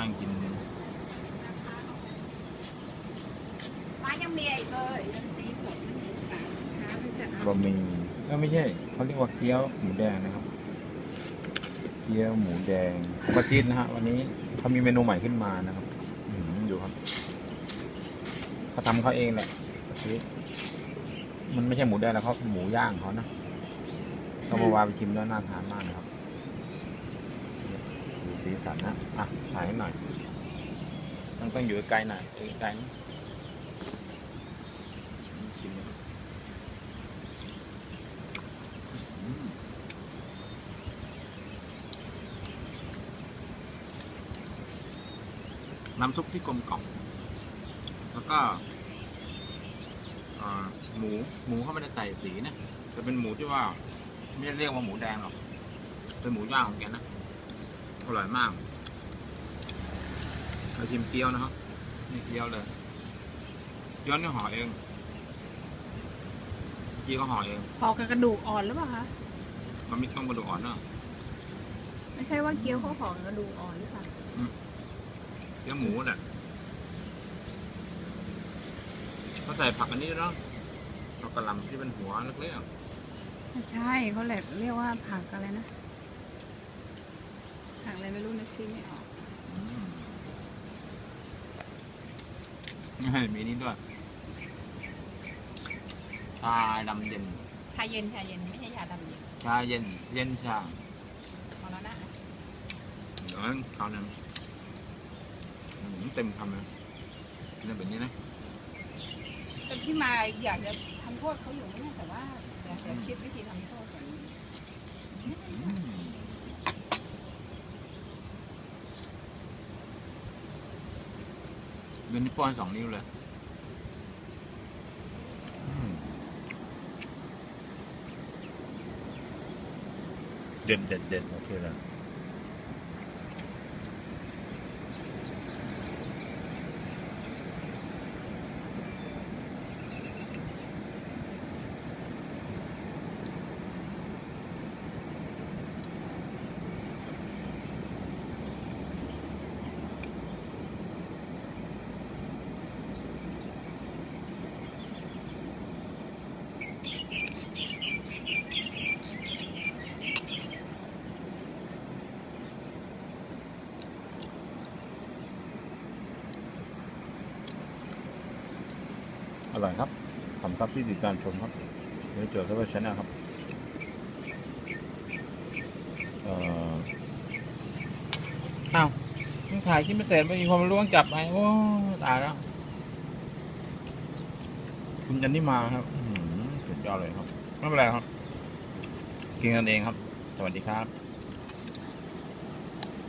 นั่งกินป้ายังมีอีกเลยยังตีสดไม่ถึงสามค้าเพื่อจะเอาบะหมี่เอ้ยไม่ใช่เขาเรียกว่าเกี๊ยวหมูแดงนะครับ เกี๊ยวหมูแดงปาจีนนะฮะวันนี้เขามีเมนูใหม่ขึ้นมานะครับ อืมดูครับเขาทำเขาเองแหละปาจีนมันไม่ใช่หมูแดงแล้วเขาหมูย่างเขานะต้องมาวางไปชิมแล้วน่าทานมากนะครับดู สีสันนะ อะ ถ่ายให้หน่อย ต้องต้องอยู่ไกลหน่อยอยู่ไกลชิมน้ำซุปที่กลมกล่อม แล้วก็หมู หมูเขาไม่ได้ใส่สีนะแต่เป็นหมูที่ว่า ไม่ได้เรียกว่าหมูแดงหรอก เป็นหมูย่างของแกนะ อร่อยมากเราชิมเกี๊ยวนะครับนี่เกี๊ยวเลยเกี๊ยวนี่ห่อเองเกี๊ยวก็ห่อเองพอกับกระดูกอ่อนหรือเปล่าคะมันไม่ต้องกระดูกอ่อนเนอะไม่ใช่ว่าเกี๊ยวเขาห่อกับกระดูกอ่อนหรือเปล่าเกี๊ยวหมูน่ะเขาใส่ผักอันนี้ด้วยเนาะผักกระหล่ำที่เป็นหัวเล็กไม่ใช่เขาแหละเรียกว่าผักอะไรนะ ผักอะไรไม่รู้นึกชื่อไม่ออกๆอืมมีนี่ด้วยชาดำเย็น ชาเย็นชาเย็นไม่ใช่ชาดำเย็นชาเย็น เย็นชาพอแล้วนะเดี๋ยวคราวหนึงอืมเต็มคำเลยกินแบบนี้นะแต่ที่มาอยากจะทำโทษเขาอยู่นะแต่ว่าอยากจะคิดวิธีทำโทษก่อน อืมเดือนนี้ป้อนสองนิ้วเลยอืมเด็ดเด็ดเด็ดโอเคแล้ว อร่อยครับขอบคุณครับที่ติดตามชมครับเดี๋ยวเจอกันว่าชนะครับเอ่ออ้าวยังถ่ายคลิปไม่เสร็จไม่มีความรู้ต้องจับไปโอ้ตายแล้วคุณจันนี่มาครับอื้อหือสุดยอดเลยครับไม่เป็นไรครับกินกันเองครับ สวัสดีครับ